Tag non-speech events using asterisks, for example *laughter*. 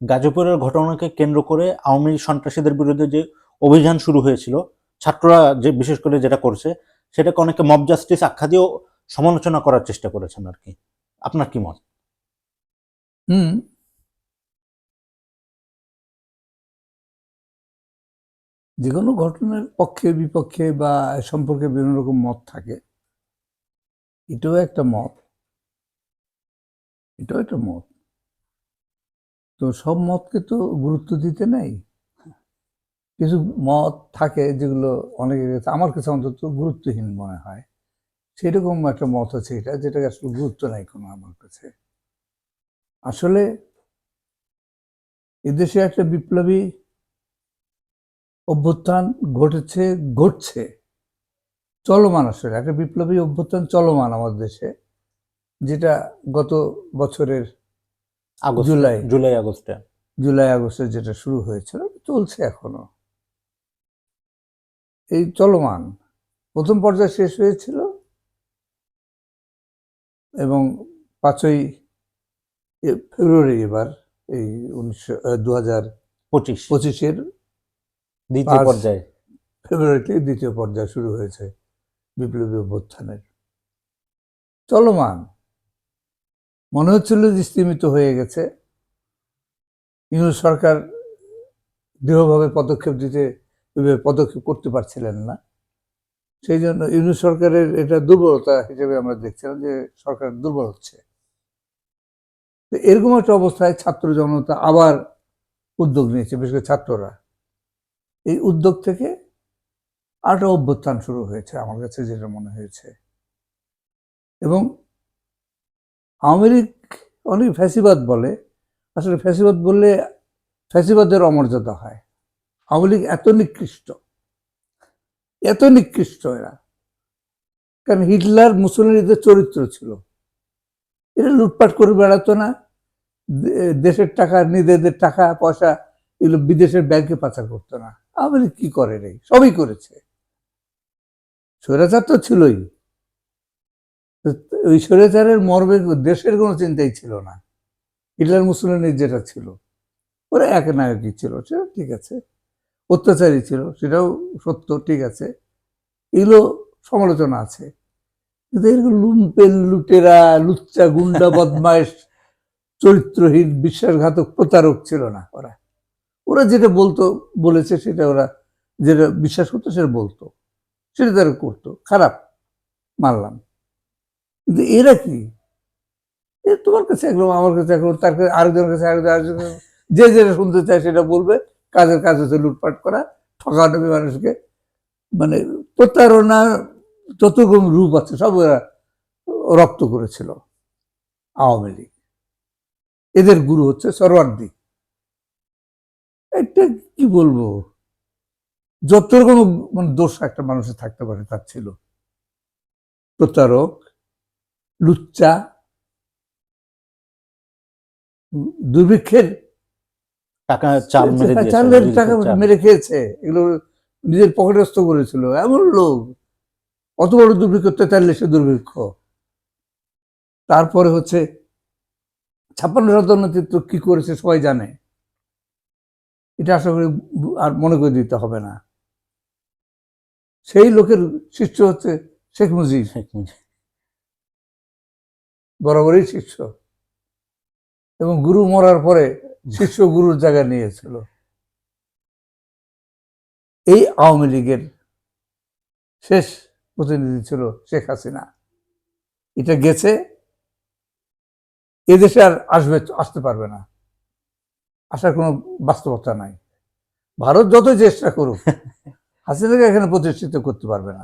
গাজীপুরের ঘটনাকে কেন্দ্র করে আওয়ামী সন্ত্রাসীদের বিরুদ্ধে যে অভিযান শুরু হয়েছিল, ছাত্ররা যে বিশেষ করে যেটা করছে, সেটাকে অনেকে মব জাস্টিস আখ্যা দিয়েও সমালোচনা করার চেষ্টা করেছেন আর কি। আপনার কি মত? হুম। যে কোনো ঘটনার পক্ষে, বিপক্ষে বা সম্পর্কে বিভিন্ন রকম মত থাকে, এটাও একটা মত। এটাও একটা মত। তো সব মতকে তো গুরুত্ব দিতে নেই। কিছু মত থাকে যেগুলো অনেকের কাছে, আমার কাছে অন্তত গুরুত্বহীন মনে হয়। সেরকম একটা মত আছে এটা, যেটাকে আসলে গুরুত্ব নাই কোনো আমার কাছে। আসলে এদেশে একটা বিপ্লবী অভ্যুত্থান ঘটেছে, ঘটছে, চলমান আসলে। একটা বিপ্লবী অভ্যুত্থান চলমান আমাদের দেশে, যেটা গত বছরের আগস্ট জুলাই। জুলাই আগস্টে। জুলাই আগস্টে যেটা শুরু হয়েছিল চলছে এখনও। এই চলমান। প্রথম পর্যায়ে শেষ হয়েছিল এবং পাঁচই ফেব্রুয়ারি এবার এই উনিশশো দু হাজার পঁচিশ। পঁচিশের দ্বিতীয় পর্যায়ে। ফেব্রুয়ারিতে দ্বিতীয় পর্যায় শুরু হয়েছে বিপ্লবী অভ্যুত্থানের। চলমান। মনে হচ্ছিল যে স্তীমিত হয়ে গেছে। ইউনুস সরকার দৃঢ়ভাবে পদক্ষেপ দিতে পদক্ষেপ করতে পারছিলেন না। সেই জন্য ইউনুস সরকারের এটা দুর্বলতা হিসেবে আমরা দেখছিলাম যে সরকার দুর্বল হচ্ছে। তো এরকম একটা অবস্থায় ছাত্র জনতা আবার উদ্যোগ নিয়েছে, বিশেষ করে ছাত্ররা। এই উদ্যোগ থেকে আরেকটা অভ্যুত্থান শুরু হয়েছে আমার কাছে যেটা মনে হয়েছে। এবং লীগ অনেক ফ্যাসিবাদ বলে। আসলে ফ্যাসিবাদ বললে ফ্যাসিবাদের অমর্যাদা হয়। আওয়ামী লীগ এত নিকৃষ্ট। এত নিকৃষ্ট এরা। কারণ হিটলার মুসলিমদের চরিত্র ছিল। এরা লুটপাট করে বেড়াতো না। দেশের টাকা, নিজেদের টাকা, পয়সা এগুলো বিদেশের ব্যাংকে পাচার করতো না। আওয়ামী লীগ কি করে রে? সবই করেছে। স্বৈরাচার তো ছিলই। ওই স্বৈরাচারের মর্মে দেশের কোনো চিন্তাই ছিল না। হিটলার মুসলিমের যেটা ছিল ওরা এক নায়কই ছিল সেটা ঠিক আছে। অত্যাচারী ছিল সেটাও সত্য ঠিক আছে। এগুলো সমালোচনা আছে। কিন্তু এরকম লুম্পেন লুটেরা লুচ্চা গুন্ডা *laughs* বদমাইশ চরিত্রহীন বিশ্বাসঘাতক প্রতারক ছিল না ওরা। ওরা যেটা বলতো বলেছে সেটা ওরা যেটা বিশ্বাস করতো সেটা বলতো। সেটা তারা করতো। খারাপ মানলাম। কিন্তু এরা কি? তোমার কাছে একরকম আমার কাছে একরকম তার কাছে আরেকজনের কাছে আরেকজন আরেকজনের কাছে, যে যেটা শুনতে চায় সেটা বলবে কাজের কাজ হচ্ছে লুটপাট করা ঠকানো মানুষকে মানে প্রতারণা যত রকম রূপ আছে সব এরা রক্ত করেছিল আওয়ামী লীগ। এদের গুরু হচ্ছে সরওয়ার্দী। একটা কি বলব? যত রকম মানে দোষ একটা মানুষের থাকতে পারে তার ছিল। প্রতারক লুচ্চা দুর্ভিক্ষের টাকা চাল মেরে চালের টাকা মেরে খেয়েছে এগুলো নিজের পকেটস্থ করেছিল। এমন লোক অত বড় দুর্ভিক্ষ তেতাল্লিশে দুর্ভিক্ষ। তারপরে হচ্ছে ছাপ্পান্ন শতাংশ নেতৃত্ব কি করেছে সবাই জানে। এটা আশা করি আর মনে করে দিতে হবে না। সেই লোকের শিষ্য হচ্ছে শেখ মুজিব। শেখ মুজিব। বরাবরই শিষ্য। এবং গুরু মরার পরে শিষ্য গুরুর জায়গা নিয়েছিল। এই আওয়ামী লীগের শেষ প্রতিনিধি ছিল শেখ হাসিনা। এটা গেছে এদেশে আর আসবে আসতে পারবে না। আসার কোনো বাস্তবতা নাই। ভারত যতই চেষ্টা করুক *laughs* হাসিনাকে এখানে প্রতিষ্ঠিত করতে পারবে না।